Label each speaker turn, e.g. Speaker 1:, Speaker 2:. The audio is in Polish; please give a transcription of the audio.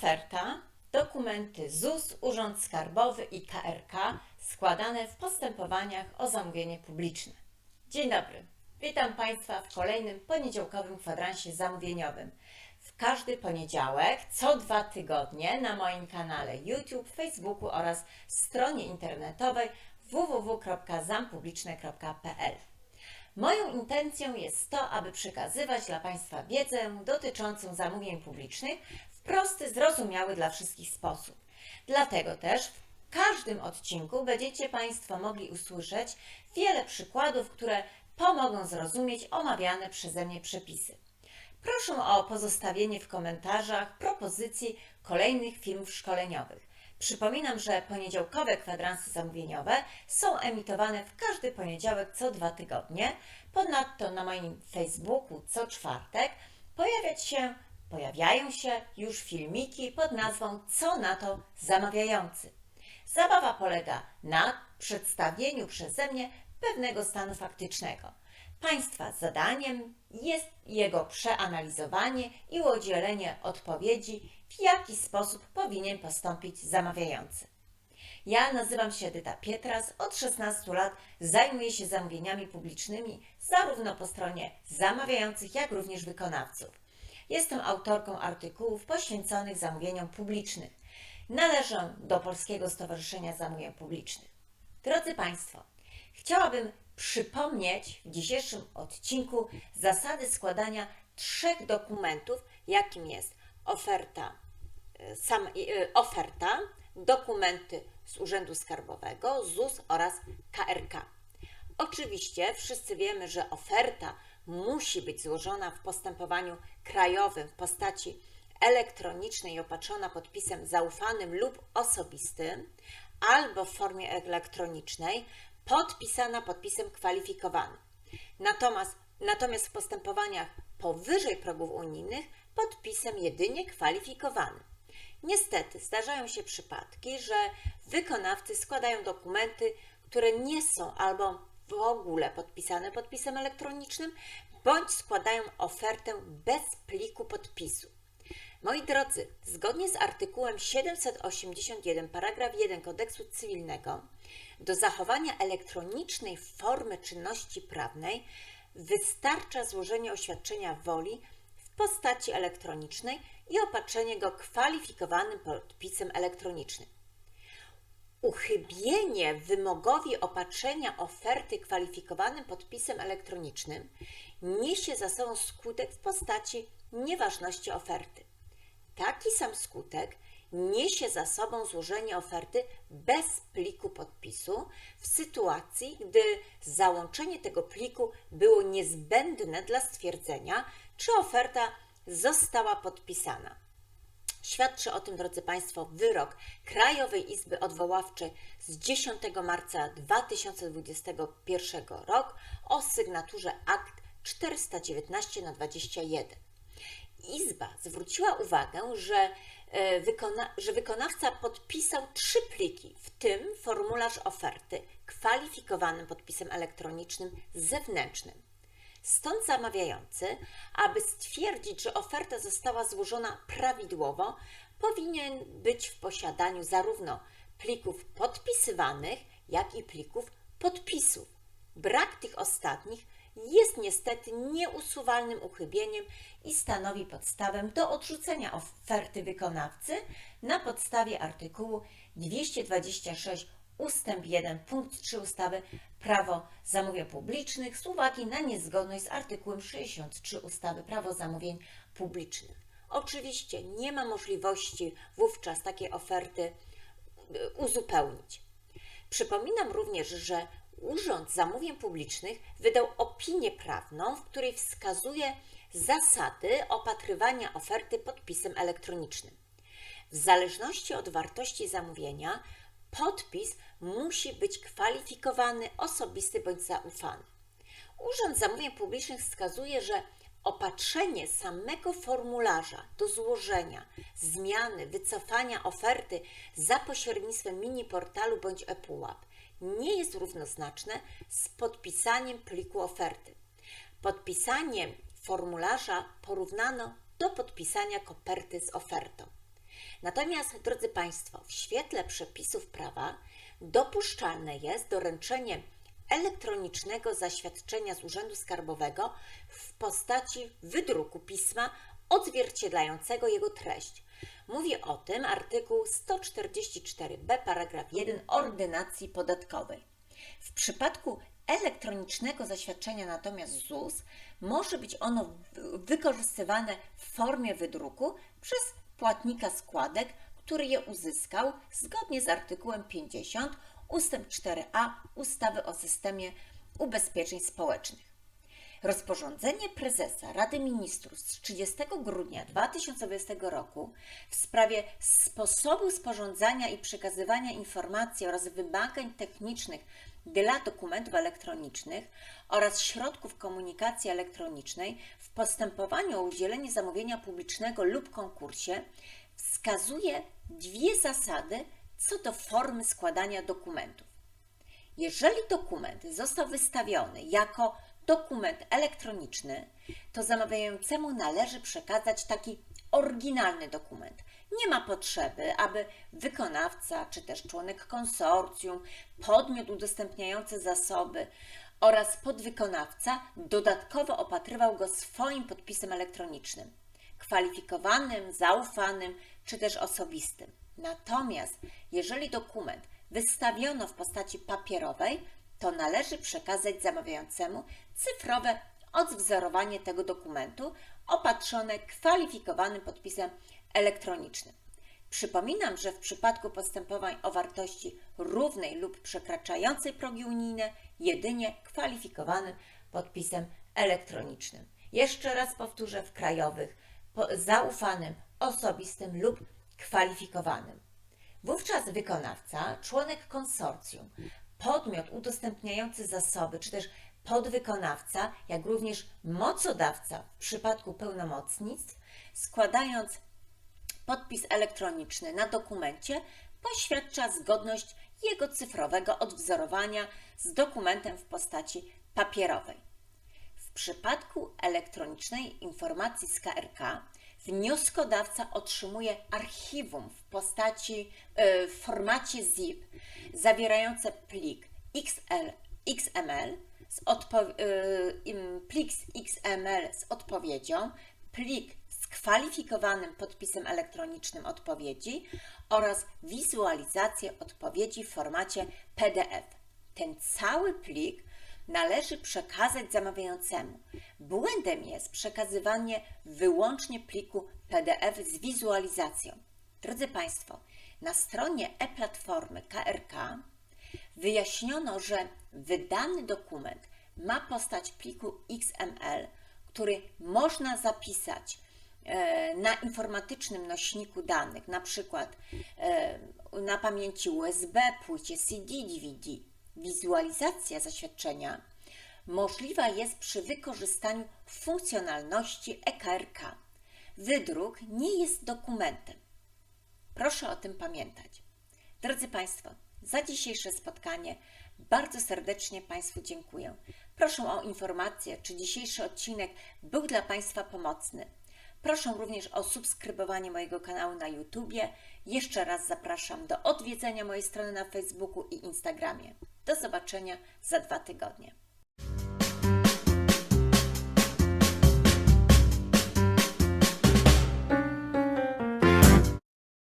Speaker 1: Oferta, dokumenty ZUS, Urząd Skarbowy i KRK składane w postępowaniach o zamówienie publiczne. Dzień dobry. Witam Państwa w kolejnym poniedziałkowym kwadransie zamówieniowym. W każdy poniedziałek, co dwa tygodnie na moim kanale YouTube, Facebooku oraz stronie internetowej www.zampubliczne.pl. Moją intencją jest to, aby przekazywać dla Państwa wiedzę dotyczącą zamówień publicznych w prosty, zrozumiały dla wszystkich sposób. Dlatego też w każdym odcinku będziecie Państwo mogli usłyszeć wiele przykładów, które pomogą zrozumieć omawiane przeze mnie przepisy. Proszę o pozostawienie w komentarzach propozycji kolejnych filmów szkoleniowych. Przypominam, że poniedziałkowe kwadransy zamówieniowe są emitowane w każdy poniedziałek co dwa tygodnie. Ponadto na moim Facebooku co czwartek pojawiać się, pojawiają się już filmiki pod nazwą Co na to zamawiający. Zabawa polega na przedstawieniu przeze mnie pewnego stanu faktycznego. Państwa zadaniem jest jego przeanalizowanie i udzielenie odpowiedzi, w jaki sposób powinien postąpić zamawiający. Ja nazywam się Edyta Pietras, od 16 lat zajmuję się zamówieniami publicznymi zarówno po stronie zamawiających, jak również wykonawców. Jestem autorką artykułów poświęconych zamówieniom publicznych. Należę do Polskiego Stowarzyszenia Zamówień Publicznych. Drodzy Państwo, chciałabym przypomnieć w dzisiejszym odcinku zasady składania trzech dokumentów, jakim jest oferta, y, sam, y, oferta, dokumenty z Urzędu Skarbowego, ZUS oraz KRK. Oczywiście wszyscy wiemy, że oferta musi być złożona w postępowaniu krajowym w postaci elektronicznej opatrzona podpisem zaufanym lub osobistym, albo w formie elektronicznej podpisana podpisem kwalifikowanym. Natomiast, natomiast w postępowaniach powyżej progów unijnych podpisem jedynie kwalifikowanym. Niestety zdarzają się przypadki, że wykonawcy składają dokumenty, które nie są albo w ogóle podpisane podpisem elektronicznym, bądź składają ofertę bez pliku podpisu. Moi drodzy, zgodnie z artykułem 781 paragraf 1 kodeksu cywilnego, do zachowania elektronicznej formy czynności prawnej wystarcza złożenie oświadczenia woli w postaci elektronicznej i opatrzenie go kwalifikowanym podpisem elektronicznym. Uchybienie wymogowi opatrzenia oferty kwalifikowanym podpisem elektronicznym niesie za sobą skutek w postaci nieważności oferty. Taki sam skutek niesie za sobą złożenie oferty bez pliku podpisu w sytuacji, gdy załączenie tego pliku było niezbędne dla stwierdzenia, czy oferta została podpisana. Świadczy o tym, drodzy Państwo, wyrok Krajowej Izby Odwoławczej z 10 marca 2021 roku o sygnaturze akt 419 na 21. Izba zwróciła uwagę, że, wykona, że wykonawca podpisał trzy pliki, w tym formularz oferty kwalifikowanym podpisem elektronicznym zewnętrznym. Stąd zamawiający, aby stwierdzić, że oferta została złożona prawidłowo, powinien być w posiadaniu zarówno plików podpisywanych, jak i plików podpisów. Brak tych ostatnich jest niestety nieusuwalnym uchybieniem i stanowi podstawę do odrzucenia oferty wykonawcy na podstawie artykułu 226 ustęp 1 punkt 3 ustawy Prawo zamówień publicznych z uwagi na niezgodność z artykułem 63 ustawy Prawo zamówień publicznych. Oczywiście nie ma możliwości wówczas takiej oferty y, uzupełnić. Przypominam również, że Urząd Zamówień Publicznych wydał opinię prawną, w której wskazuje zasady opatrywania oferty podpisem elektronicznym. W zależności od wartości zamówienia, podpis musi być kwalifikowany, osobisty bądź zaufany. Urząd Zamówień Publicznych wskazuje, że opatrzenie samego formularza do złożenia, zmiany, wycofania oferty za pośrednictwem mini portalu bądź ePUAP nie jest równoznaczne z podpisaniem pliku oferty. Podpisanie formularza porównano do podpisania koperty z ofertą. Natomiast, drodzy Państwo, w świetle przepisów prawa dopuszczalne jest doręczenie elektronicznego zaświadczenia z Urzędu Skarbowego w postaci wydruku pisma odzwierciedlającego jego treść. Mówi o tym artykuł 144b, paragraf 1 Ordynacji Podatkowej. W przypadku elektronicznego zaświadczenia natomiast ZUS może być ono wy- wykorzystywane w formie wydruku przez płatnika składek, który je uzyskał zgodnie z artykułem 50 ust. 4a ustawy o systemie ubezpieczeń społecznych. Rozporządzenie prezesa Rady Ministrów z 30 grudnia 2020 roku w sprawie sposobu sporządzania i przekazywania informacji oraz wymagań technicznych dla dokumentów elektronicznych oraz środków komunikacji elektronicznej w postępowaniu o udzielenie zamówienia publicznego lub konkursie wskazuje dwie zasady co do formy składania dokumentów. Jeżeli dokument został wystawiony jako dokument elektroniczny, to zamawiającemu należy przekazać taki oryginalny dokument. Nie ma potrzeby, aby wykonawca czy też członek konsorcjum, podmiot udostępniający zasoby oraz podwykonawca dodatkowo opatrywał go swoim podpisem elektronicznym, kwalifikowanym, zaufanym czy też osobistym. Natomiast jeżeli dokument wystawiono w postaci papierowej, to należy przekazać zamawiającemu cyfrowe odwzorowanie tego dokumentu opatrzone kwalifikowanym podpisem elektronicznym. Przypominam, że w przypadku postępowań o wartości równej lub przekraczającej progi unijne jedynie kwalifikowanym podpisem elektronicznym. Jeszcze raz powtórzę w krajowych, zaufanym, osobistym lub kwalifikowanym. Wówczas wykonawca, członek konsorcjum, podmiot udostępniający zasoby, czy też podwykonawca, jak również mocodawca w przypadku pełnomocnictw, składając podpis elektroniczny na dokumencie, poświadcza zgodność jego cyfrowego odwzorowania z dokumentem w postaci papierowej. W przypadku elektronicznej informacji z KRK wnioskodawca otrzymuje archiwum w postaci e, w formacie ZIP zawierające plik XL, XML z e, plik XML z odpowiedzią, plik z kwalifikowanym podpisem elektronicznym odpowiedzi oraz wizualizację odpowiedzi w formacie PDF. Ten cały plik należy przekazać zamawiającemu. Błędem jest przekazywanie wyłącznie pliku PDF z wizualizacją. Drodzy Państwo, na stronie e-platformy KRK wyjaśniono, że wydany dokument ma postać pliku XML, który można zapisać e, na informatycznym nośniku danych, na przykład e, na pamięci USB, płycie CD, DVD. Wizualizacja zaświadczenia możliwa jest przy wykorzystaniu funkcjonalności EKRK. Wydruk nie jest dokumentem. Proszę o tym pamiętać. Drodzy Państwo, za dzisiejsze spotkanie bardzo serdecznie Państwu dziękuję. Proszę o informację, czy dzisiejszy odcinek był dla Państwa pomocny. Proszę również o subskrybowanie mojego kanału na YouTube. Jeszcze raz zapraszam do odwiedzenia mojej strony na Facebooku i Instagramie. Do zobaczenia za dwa tygodnie.